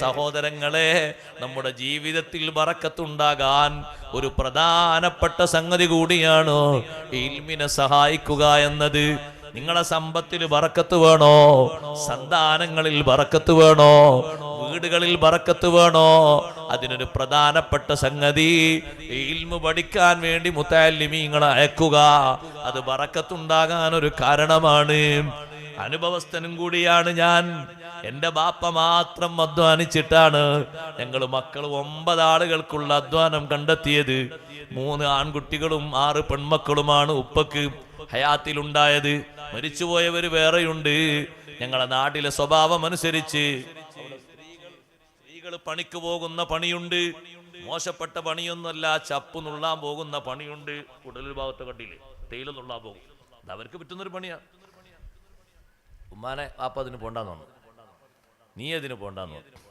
സഹോദരങ്ങളെ നമ്മുടെ ജീവിതത്തിൽ വറക്കത്തുണ്ടാകാൻ ഒരു പ്രധാനപ്പെട്ട സംഗതി കൂടിയാണ് ഇൽമിനെ സഹായിക്കുക എന്നത്. നിങ്ങളെ സമ്പത്തിൽ വറക്കത്ത് വേണോ? സന്താനങ്ങളിൽ വറക്കത്ത് വേണോ? വീടുകളിൽ വറക്കത്ത് വേണോ? അതിനൊരു പ്രധാനപ്പെട്ട സംഗതി ഇൽമു പഠിക്കാൻ വേണ്ടി മുത്താലിമീങ്ങളെ അയക്കുക. അത് വറക്കത്തുണ്ടാകാൻ ഒരു കാരണമാണ്. അനുഭവസ്ഥനും കൂടിയാണ് ഞാൻ. എന്റെ ബാപ്പ മാത്രം അധ്വാനിച്ചിട്ടാണ് ഞങ്ങൾ മക്കൾ ഒമ്പത് ആളുകൾക്കുള്ള അധ്വാനം കണ്ടെത്തിയത്. മൂന്ന് ആൺകുട്ടികളും ആറ് പെൺമക്കളുമാണ് ഉപ്പക്ക് ഹയാത്തിലുണ്ടായത്. മരിച്ചുപോയവര് വേറെയുണ്ട്. ഞങ്ങളെ നാട്ടിലെ സ്വഭാവം അനുസരിച്ച് സ്ത്രീകൾ പണിക്ക് പോകുന്ന പണിയുണ്ട്. മോശപ്പെട്ട പണിയൊന്നുമല്ല ചപ്പ് നുള്ളാൻ പോകുന്ന പണിയുണ്ട്. കുടലിൽ ഭാഗത്ത് കണ്ടില്ലേ? തേയില നുള്ളാൻ പോകും. അത് അവർക്ക് പറ്റുന്നൊരു പണിയാ. ഉമ്മാനെ വാപ്പ അതിന് പോണ്ടാന്ന് പറഞ്ഞു നീ അതിന് പോണ്ടാന്ന് പറഞ്ഞു